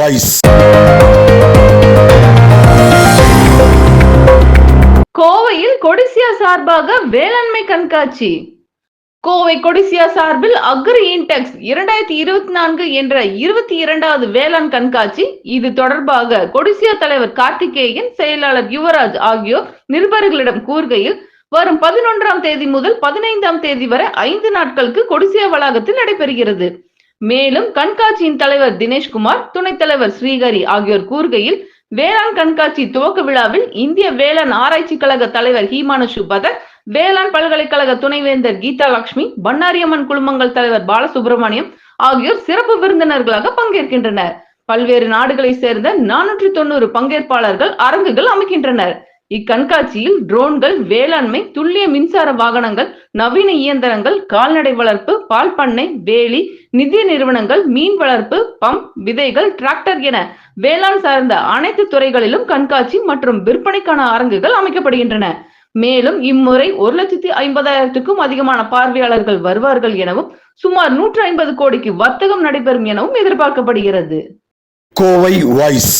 Voice கோவையில் கொடிசியா சார்பாக வேளாண்மை கண்காட்சி. கோவை கொடிசியா சார்பில் அக்ரி இன்டெக்ஸ் இரண்டாயிரத்தி இருபத்தி நான்கு என்ற இருபத்தி இரண்டாவது வேளாண் கண்காட்சி. இது தொடர்பாக கொடிசியா தலைவர் கார்த்திகேயன் செயலாளர் யுவராஜ் ஆகியோர் நிருபர்களிடம் கூறுகையில் வரும் பதினொன்றாம் தேதி முதல் பதினைந்தாம் தேதி வரை ஐந்து நாட்களுக்கு கொடிசியா வளாகத்தில் நடைபெறுகிறது. மேலும் கண்காட்சியின் தலைவர் தினேஷ்குமார் துணைத் தலைவர் ஸ்ரீஹரி ஆகியோர் கூறுகையில் வேளாண் கண்காட்சி துவக்க விழாவில் இந்திய வேளாண் ஆராய்ச்சி கழக தலைவர் ஹீமானுஷு பதர் வேளாண் பல்கலைக்கழக துணைவேந்தர் கீதா லட்சுமி பண்ணாரியம்மன் குழுமங்கள் தலைவர் பாலசுப்ரமணியம் ஆகியோர் சிறப்பு விருந்தினர்களாக பங்கேற்கின்றனர். பல்வேறு நாடுகளை சேர்ந்த நானூற்றி தொண்ணூறு பங்கேற்பாளர்கள் அரங்குகள் அமைக்கின்றனர். இக்கண்காட்சியில் ட்ரோன்கள் வேளாண்மை துல்லிய மின்சார வாகனங்கள் நவீன இயந்திரங்கள் கால்நடை வளர்ப்பு பால் பண்ணை வேலி நிதி நிறுவனங்கள் மீன் வளர்ப்பு பம்ப் விதைகள் டிராக்டர் என வேளாண் சார்ந்த அனைத்து துறைகளிலும் கண்காட்சி மற்றும் விற்பனைக்கான அரங்குகள் அமைக்கப்படுகின்றன. மேலும் இம்முறை ஒரு லட்சத்தி ஐம்பதாயிரத்துக்கும் அதிகமான பார்வையாளர்கள் வருவார்கள் எனவும் சுமார் நூற்று ஐம்பது கோடிக்கு வர்த்தகம் நடைபெறும் எனவும் எதிர்பார்க்கப்படுகிறது. கோவை வாய்ஸ்.